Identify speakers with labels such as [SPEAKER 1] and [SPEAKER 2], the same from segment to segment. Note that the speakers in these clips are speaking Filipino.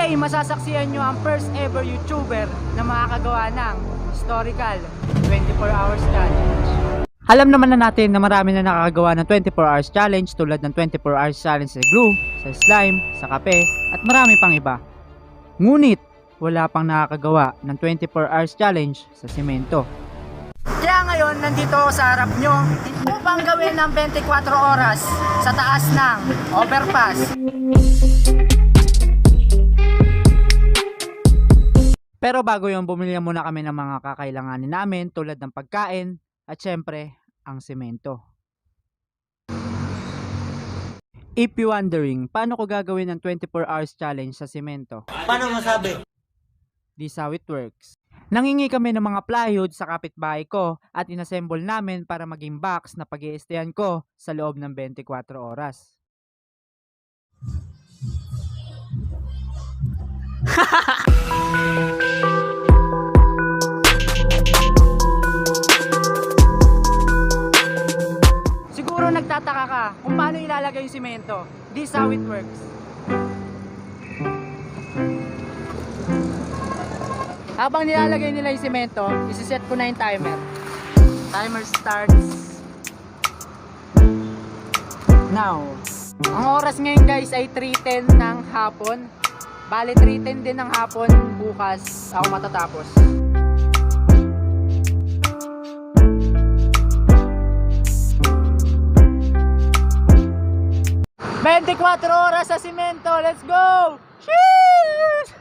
[SPEAKER 1] Today, masasaksiyan nyo ang first ever YouTuber na makakagawa ng historical 24 hours challenge. Alam naman na natin na marami na nakakagawa ng 24 hours challenge tulad ng 24 hours challenge sa glue, sa slime, sa kape, at marami pang iba. Ngunit, wala pang nakakagawa ng 24 hours challenge sa simento. Kaya ngayon, nandito ako sa harap nyo upang gawin ng 24 oras sa taas ng overpass. Pero bago yung bumili muna kami ng mga kakailanganin namin tulad ng pagkain at syempre ang semento. If you wondering, paano ko gagawin ng 24 hours challenge sa semento?
[SPEAKER 2] Paano masabi?
[SPEAKER 1] This how it works. Nangingi kami ng mga plywood sa kapitbahay ko at inassemble namin para maging box na pag ko sa loob ng 24 oras. Siguro nagtataka ka kung paano ilalagay yung simento. This how it works. Habang nilalagay nila yung simento, isiset ko na yung timer. Timer starts now. Ang oras ngayon guys ay 3.10 ng hapon. Bale 3.10 din ng hapon bukas ako matatapos. ...24 oras sa simento! Let's go! Cheers!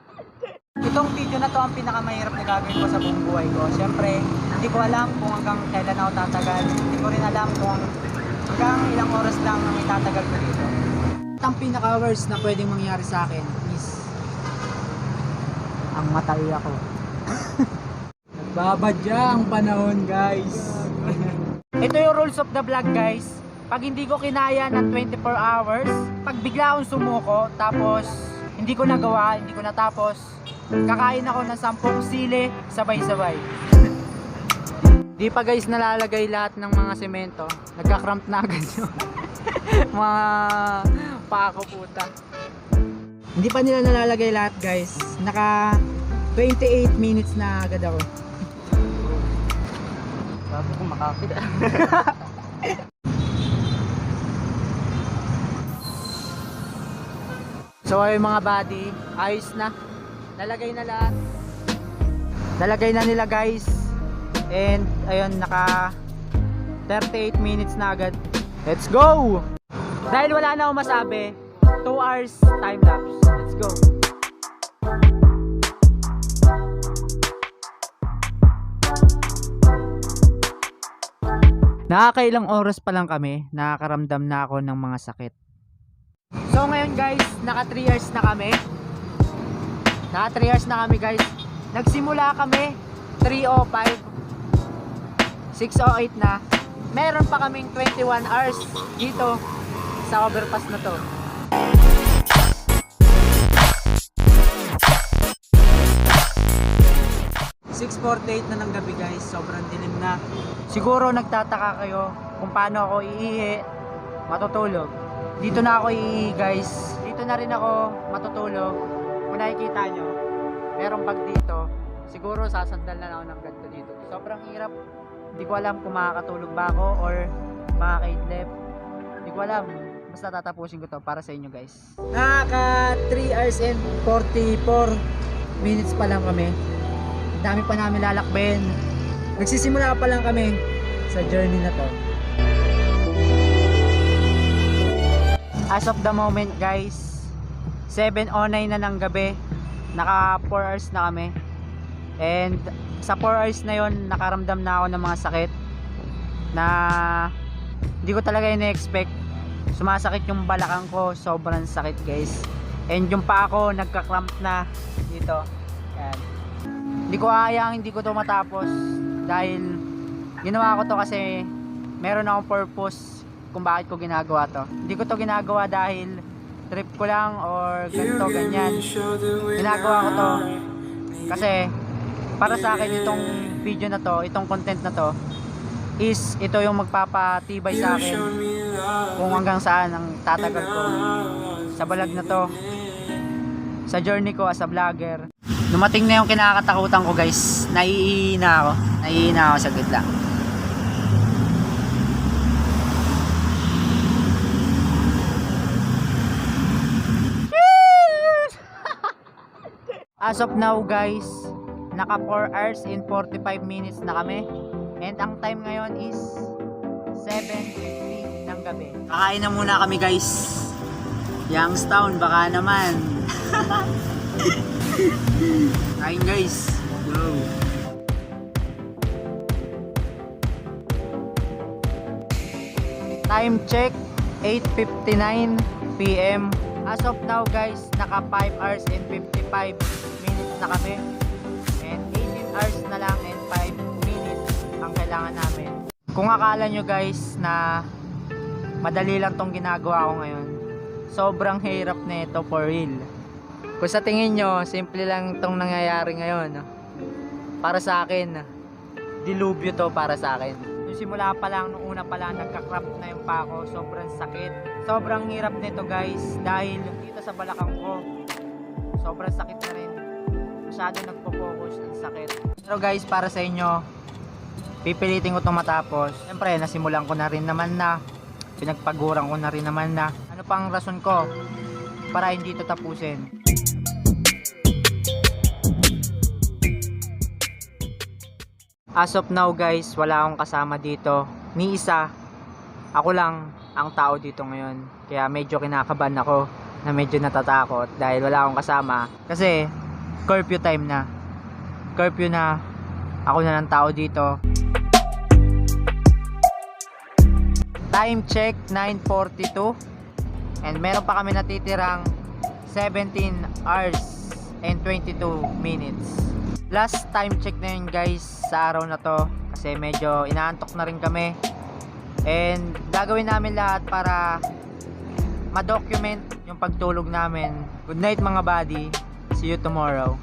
[SPEAKER 1] Itong video na to ang pinakamahirap na gagawin ko sa buong buhay ko. Siyempre, hindi ko alam kung hanggang kailan ako tatagal. Hindi ko rin alam kung hanggang ilang oras lang ang itatagal ko dito. At ang pinaka-worst na pwedeng mangyari sa akin is ang matay ako. Nagbabadya ang panahon, guys. Ito yung rules of the vlog, guys. Pag hindi ko kinaya ng 24 hours, pag bigla akong sumuko, tapos hindi ko nagawa, hindi ko natapos, kakain ako ng 10 sili, sabay-sabay. Di pa guys nalalagay lahat ng mga semento. Nagka-cramp na agad yun. mga pako puta. Hindi pa nila nalalagay lahat guys. Naka 28 minutes na agad ako. Bago ko makakita. so ayun mga buddy, ayos na. Nalagay na lahat. Nalagay na nila guys. And ayun naka 38 minutes na agad. Let's go! Dahil wala na akong masabi, 2 hours time lapse. Let's go! Nakakailang oras pa lang kami, nakakaramdam na ako ng mga sakit. So ngayon guys, naka 3 hours na kami. Naka 3 hours na kami guys. Nagsimula kami 3.05 6.08 na. Meron pa kaming 21 hours dito sa overpass na to. na ng gabi guys, sobrang dilim na. Siguro nagtataka kayo kung paano ako iihi, matutulog. Dito na ako iihi guys. Dito na rin ako matutulog. Kung nakikita nyo, merong bag dito. Siguro sasandal na ako ng ganito dito. Sobrang hirap. Hindi ko alam kung makakatulog ba ako or makakaidlip. Hindi ko alam. Basta tatapusin ko to para sa inyo guys. Nakaka 3 hours and 44 minutes pa lang kami. Ang dami pa namin lalakbayin. Nagsisimula pa lang kami sa journey na to. As of the moment guys, 7.09 na ng gabi. Naka 4 hours na kami. And sa 4 hours na yon nakaramdam na ako ng mga sakit na hindi ko talaga ina-expect. Sumasakit yung balakang ko, sobrang sakit guys. And yung pa ako nagka-cramp na dito. Yan. Hindi ko hayang hindi ko to matapos dahil ginawa ko to kasi meron akong purpose kung bakit ko ginagawa to. Hindi ko to ginagawa dahil trip ko lang or ganito ganyan. Ginagawa ko to kasi para sa akin itong video na to, itong content na to is ito yung magpapatibay sa akin kung hanggang saan ang tatagal ko sa balag na to sa journey ko as a vlogger. Dumating na yung kinakatakutan ko guys. Naiihina ako. Naiihina ako sa gitla. As of now guys, naka 4 hours and 45 minutes na kami. And ang time ngayon is 7.50 ng gabi. Kakain na muna kami guys. Youngstown, baka naman. Kain guys. Go. Time check, 8.59 p.m. As of now guys, naka 5 hours and 55 minutes na kami. And 18 hours na lang and 5 minutes ang kailangan namin. Kung akala nyo guys na madali lang tong ginagawa ko ngayon, sobrang hirap na ito for real. Kung sa tingin nyo, simple lang tong nangyayari ngayon. no? Para sa akin, dilubyo to para sa akin. Yung simula pa lang, nung una pa lang, nagka-cramp na yung pako, sobrang sakit. Sobrang hirap nito guys, dahil dito sa balakang ko, sobrang sakit na rin. Masyado nagpo-focus, ang sakit. Pero guys, para sa inyo, pipilitin ko itong matapos. Siyempre, nasimulan ko na rin naman na, pinagpaguran ko na rin naman na, ano pang rason ko para hindi ito tapusin. As of now guys, wala akong kasama dito. Ni isa, ako lang ang tao dito ngayon. Kaya medyo kinakabahan ako na medyo natatakot dahil wala akong kasama. Kasi curfew time na. Curfew na. Ako na lang tao dito. Time check 9.42 And meron pa kami natitirang 17 hours and 22 minutes Last time check na yun guys sa araw na to Kasi medyo inaantok na rin kami And gagawin namin lahat para ma-document yung pagtulog namin Good night mga buddy See you tomorrow.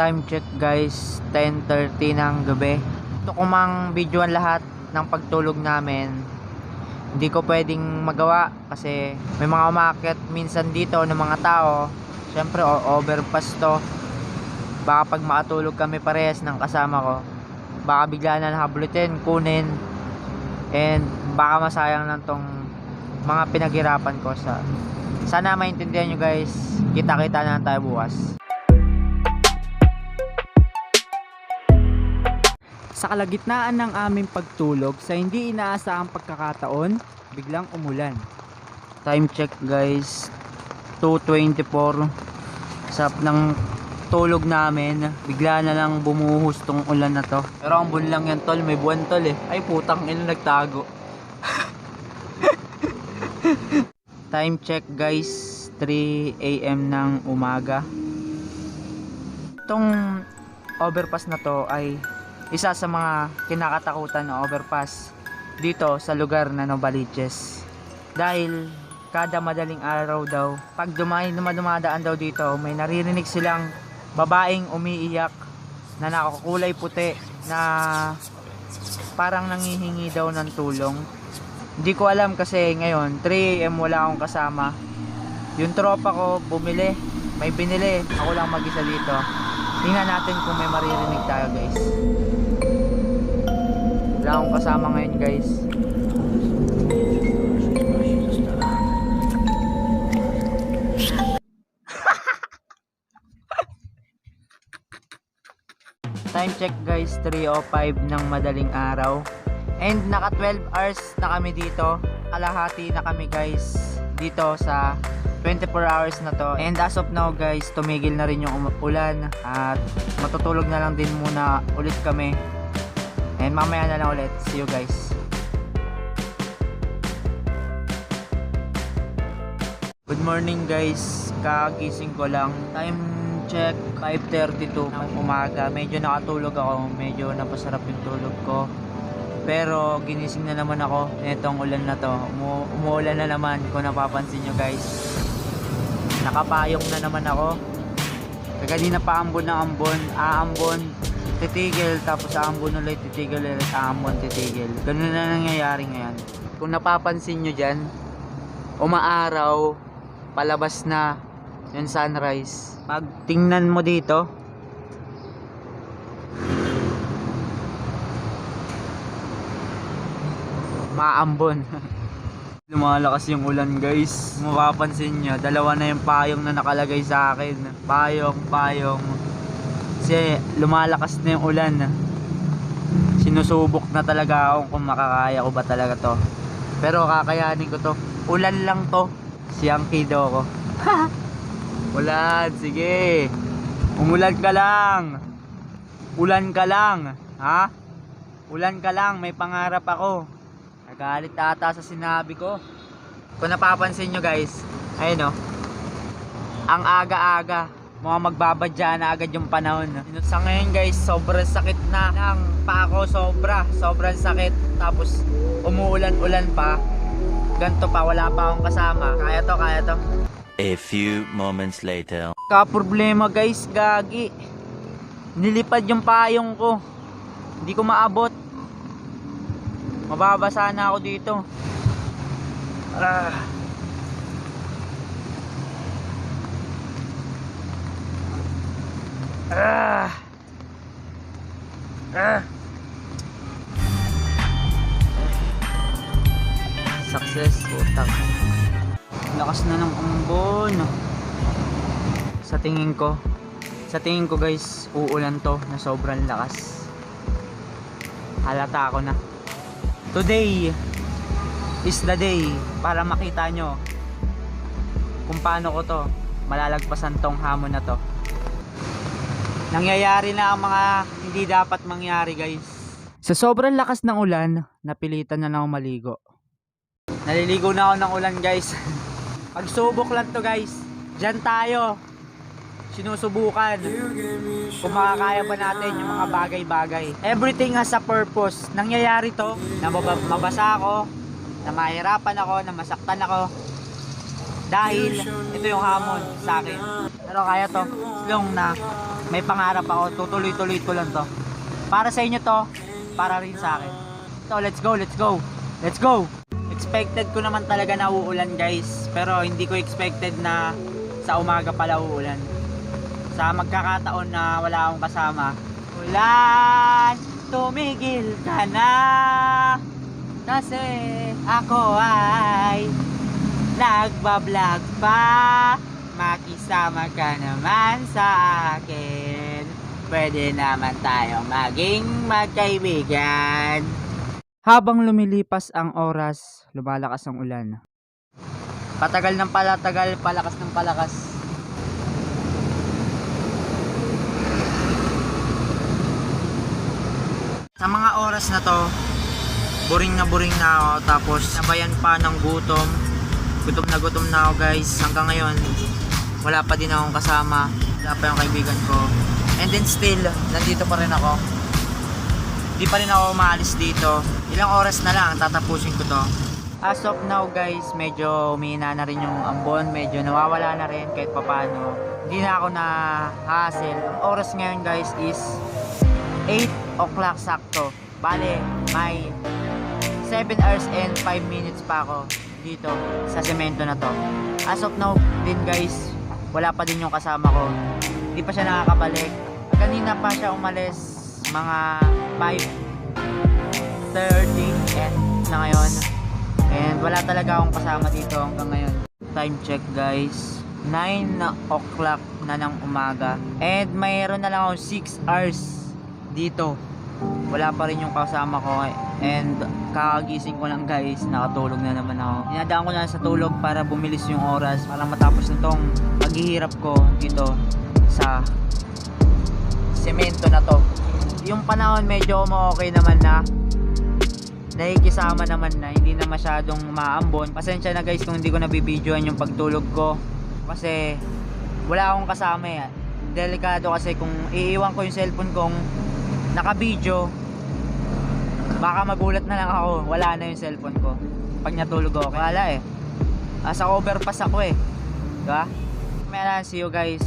[SPEAKER 1] Time check guys. 10.30 ng gabi. Gusto ko mang videoan lahat ng pagtulog namin. Hindi ko pwedeng magawa kasi may mga umakit minsan dito ng mga tao. Syempre overpass to. Baka pag makatulog kami parehas ng kasama ko baka bigla na nahablutin kunin. And baka masayang lang tong mga pinaghirapan ko sa sana maintindihan nyo guys. Kita kita na lang tayo bukas. Sa kalagitnaan ng aming pagtulog sa hindi inaasahang pagkakataon, biglang umulan. Time check guys, 2.24 sa ng tulog namin, bigla na lang bumuhos tong ulan na to. Pero ang lang yan tol, may buwan tol eh. Ay putang ina nagtago. Time check guys, 3 a.m. ng umaga. Itong overpass na to ay isa sa mga kinakatakutan na overpass dito sa lugar na Novaliches. Dahil kada madaling araw daw, pag dumay dumadaan daw dito, may naririnig silang babaeng umiiyak na nakakulay puti na parang nangihingi daw ng tulong. Hindi ko alam kasi ngayon, 3am wala akong kasama. Yung tropa ko bumili, may binili, ako lang mag-isa dito. Tingnan natin kung may maririnig tayo guys. Wala akong kasama ngayon guys. Check guys, 3.05 ng madaling araw. And naka 12 hours na kami dito. Kalahati na kami guys dito sa 24 hours na to. And as of now guys, tumigil na rin yung um- ulan. At matutulog na lang din muna ulit kami. And mamaya na lang ulit. See you guys. Good morning guys. Kagising ko lang. Time check 5.32 ng umaga. Medyo nakatulog ako. Medyo napasarap yung tulog ko. Pero ginising na naman ako netong ulan na to. Umu umuulan na naman kung napapansin nyo guys. Nakapayong na naman ako. Kanina pa ambon ng ambon. Aambon. titigil, tapos sa ambon ulit, titigil ulit, sa ambon, titigil. Ganun na nangyayari ngayon. Kung napapansin nyo dyan, umaaraw, palabas na yung sunrise. Pag tingnan mo dito, maambon. Lumalakas yung ulan guys. Mapapansin nyo, dalawa na yung payong na nakalagay sa akin. Payong, payong. Kasi lumalakas na yung ulan. Sinusubok na talaga ako kung makakaya ko ba talaga to. Pero kakayanin ko to. Ulan lang to. Siyang kido ko. ulan, sige. Umulan ka lang. Ulan ka lang. Ha? Ulan ka lang, may pangarap ako. Nagalit ata sa sinabi ko. Kung napapansin nyo guys, ayun o. Ang aga-aga, mga magbabadya na agad yung panahon. Sa ngayon guys, sobrang sakit na ng paa ko, sobra. Sobrang sakit. Tapos umuulan-ulan pa. Ganto pa, wala pa akong kasama. Kaya to, kaya to.
[SPEAKER 2] A few moments later.
[SPEAKER 1] Ka problema guys, gagi. Nilipad yung payong ko. Hindi ko maabot. Mababasa na ako dito. Ah. Ah. Ah. Success, utang. Lakas na ng umbon. Sa tingin ko, sa tingin ko guys, uulan to na sobrang lakas. Halata ako na. Today is the day para makita nyo kung paano ko to malalagpasan tong hamon na to. Nangyayari na ang mga hindi dapat mangyari guys. Sa sobrang lakas ng ulan, napilitan na lang maligo. Naliligo na ako ng ulan guys. Pagsubok lang to guys. Diyan tayo. Sinusubukan kung makakaya ba natin yung mga bagay-bagay. Everything has a purpose. Nangyayari to, na maba- mabasa ako, na mahirapan ako, na masaktan ako. Dahil ito yung hamon sa akin. Pero kaya to, long na may pangarap ako, tutuloy-tuloy ko lang to. Para sa inyo to, para rin sa akin. So let's go, let's go, let's go! Expected ko naman talaga na uulan guys. Pero hindi ko expected na sa umaga pala uulan sa magkakataon na wala akong kasama. Ulan, tumigil ka na. Kasi ako ay nagbablog pa. Makisama ka naman sa akin. Pwede naman tayo maging magkaibigan. Habang lumilipas ang oras, lumalakas ang ulan. Patagal ng palatagal, palakas ng palakas. Sa mga oras na to, boring na boring na ako. Tapos, nabayan pa ng gutom. Gutom na gutom na ako guys. Hanggang ngayon, wala pa din akong kasama. Wala pa yung kaibigan ko. And then still, nandito pa rin ako. Di pa rin ako umaalis dito. Ilang oras na lang, tatapusin ko to. As of now guys, medyo umihina na rin yung ambon. Medyo nawawala na rin kahit papano. Hindi na ako na hassle. Oras ngayon guys is 8 o'clock sakto. Bale, may 7 hours and 5 minutes pa ako dito sa semento na to. As of now din guys, wala pa din yung kasama ko. Hindi pa siya nakakabalik. Kanina pa siya umalis mga 5.30 and na ngayon. And wala talaga akong kasama dito hanggang ngayon. Time check guys. 9 o'clock na ng umaga. And mayroon na lang ako 6 hours dito. Wala pa rin yung kasama ko. And kakagising ko lang guys. Nakatulog na naman ako. Inadaan ko na sa tulog para bumilis yung oras. Para matapos na tong paghihirap ko dito sa semento na to. Yung panahon medyo okay naman na nakikisama naman na hindi na masyadong maambon. Pasensya na guys kung hindi ko nabibidyoan yung pagtulog ko. Kasi wala akong kasama eh delikado kasi kung iiwan ko yung cellphone kong nakabidyo baka magulat na lang ako wala na yung cellphone ko. Pag natulog ako wala eh. Ah, sa overpass ako eh. Diba? May see you guys.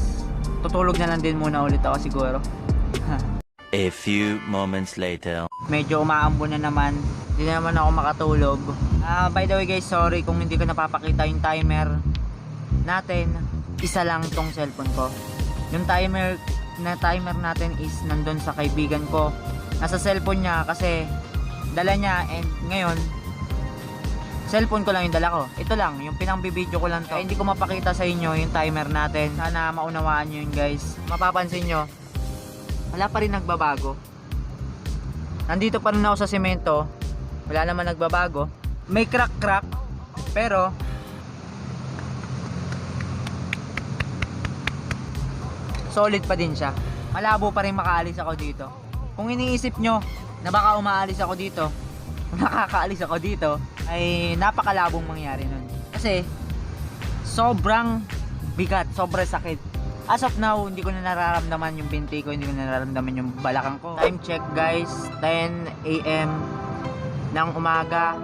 [SPEAKER 1] Tutulog na lang din muna ulit ako siguro.
[SPEAKER 2] A few moments later.
[SPEAKER 1] medyo umaambo na naman hindi na naman ako makatulog. Ah, by the way guys sorry kung hindi ko napapakita yung timer natin. Isa lang tong cellphone ko. Yung timer na timer natin is nandun sa kaibigan ko. Nasa cellphone niya kasi dala niya and ngayon cellphone ko lang yung dala ko. Ito lang yung pinangbibideo ko lang to. Kaya hindi ko mapakita sa inyo yung timer natin. Sana maunawaan nyo yun guys. Mapapansin nyo wala pa rin nagbabago. Nandito pa rin ako sa semento wala naman nagbabago. May crack crack pero solid pa din siya. Malabo pa rin makaalis ako dito. Kung iniisip nyo na baka umaalis ako dito nakakaalis ako dito ay napakalabong mangyari nun. Kasi sobrang bigat sobrang sakit. As of now hindi ko na nararamdaman yung binti ko hindi ko na nararamdaman yung balakang ko. Time check guys. 10 a.m. ng umaga.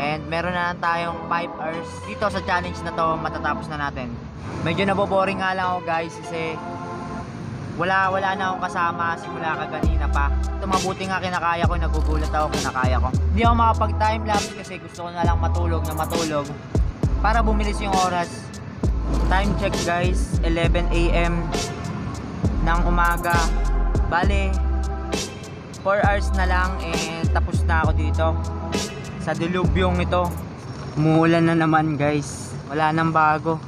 [SPEAKER 1] And meron na lang tayong 5 hours dito sa challenge na to matatapos na natin. Medyo naboboring nga lang ako guys kasi wala wala na akong kasama simula kaganina pa. Ito mabuti nga kinakaya ko nagugulat ako kinakaya ko. Hindi ako makapag time lapse kasi gusto ko na lang matulog na matulog para bumilis yung oras. Time check guys 11 a.m. ng umaga. Bale 4 hours na lang and tapos na ako dito sa dilubyong ito umuulan na naman guys. Wala nang bago.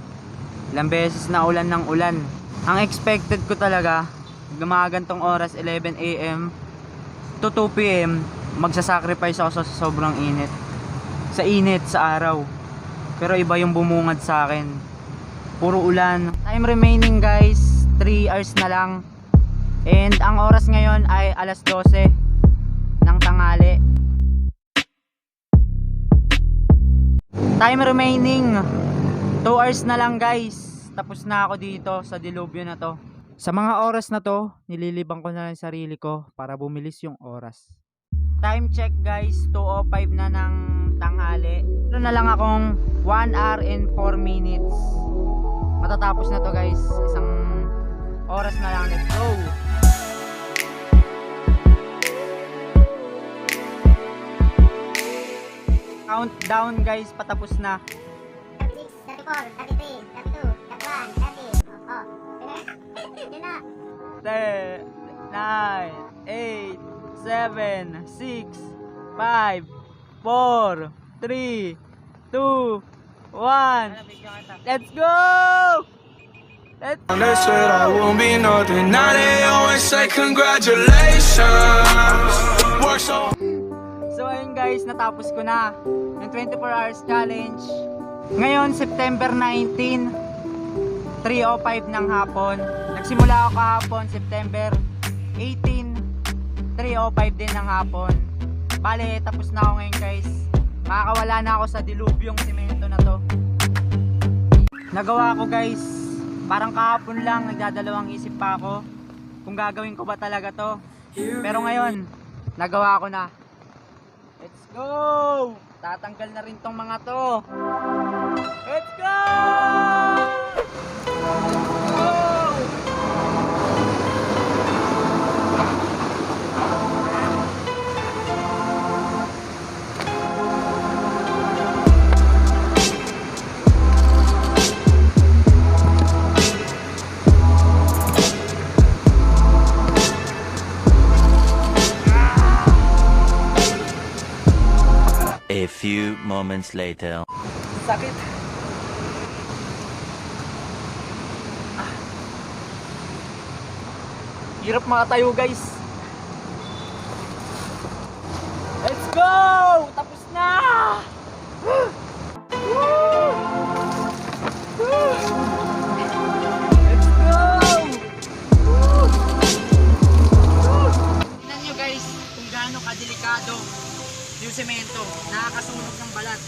[SPEAKER 1] Ilang beses na ulan ng ulan. Ang expected ko talaga gumagantong oras 11 a.m. to 2 p.m. magsasacrifice ako sa sobrang init. Sa init sa araw. Pero iba yung bumungad sa akin. Puro ulan. Time remaining guys. 3 hours na lang. And ang oras ngayon ay alas 12 ng tanghali time remaining. 2 hours na lang guys. Tapos na ako dito sa dilubyo na to. Sa mga oras na to nililibang ko na lang sarili ko para bumilis yung oras. Time check guys. 2.05 na ng tanghali. Ano na lang akong 1 hour and 4 minutes. Matatapos na to guys. Isang oras na lang. Let's go countdown guys patapos na
[SPEAKER 3] 36, 34, 33, 34. Oh. Yun na.
[SPEAKER 1] 10, 9, 8, 7, 6, 5, 4, 3, 2, 1. Let's go! Let's
[SPEAKER 4] They said I won't be nothing. Now they always say congratulations. Work so
[SPEAKER 1] ayun guys, natapos ko na yung 24 hours challenge. Ngayon, September 19, 3.05 ng hapon. Nagsimula ako kahapon, September 18, 3.05 din ng hapon. Bale, tapos na ako ngayon guys. Makakawala na ako sa dilubyong simento na to. Nagawa ko guys, parang kahapon lang, nagdadalawang isip pa ako kung gagawin ko ba talaga to. Pero ngayon, nagawa ko na. Let's go! Tatanggal na rin tong mga to. Let's go!
[SPEAKER 2] A few moments later.
[SPEAKER 1] Sakit. Ah. Hirap makatayo guys. Let's go! Tapos na! Woo! Let's go! Woo! Woo! Tingnan nyo guys kung gaano kadelikado yung semento. Nakakasunog ng balat.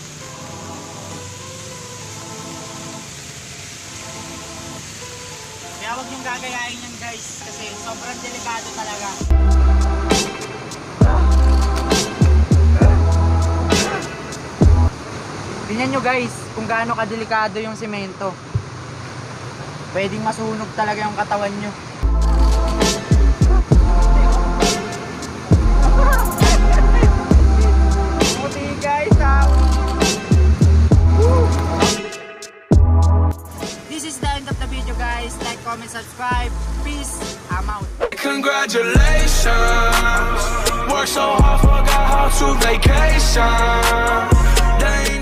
[SPEAKER 1] Kaya huwag niyong gagayain yan guys kasi sobrang delikado talaga. Tingnan nyo guys kung gaano kadelikado yung semento. Pwedeng masunog talaga yung katawan nyo. Peace out. This is the end of the video, guys. Like, comment, subscribe. Peace. I'm out.
[SPEAKER 4] Congratulations. Work so hard, forgot how to vacation. Dang.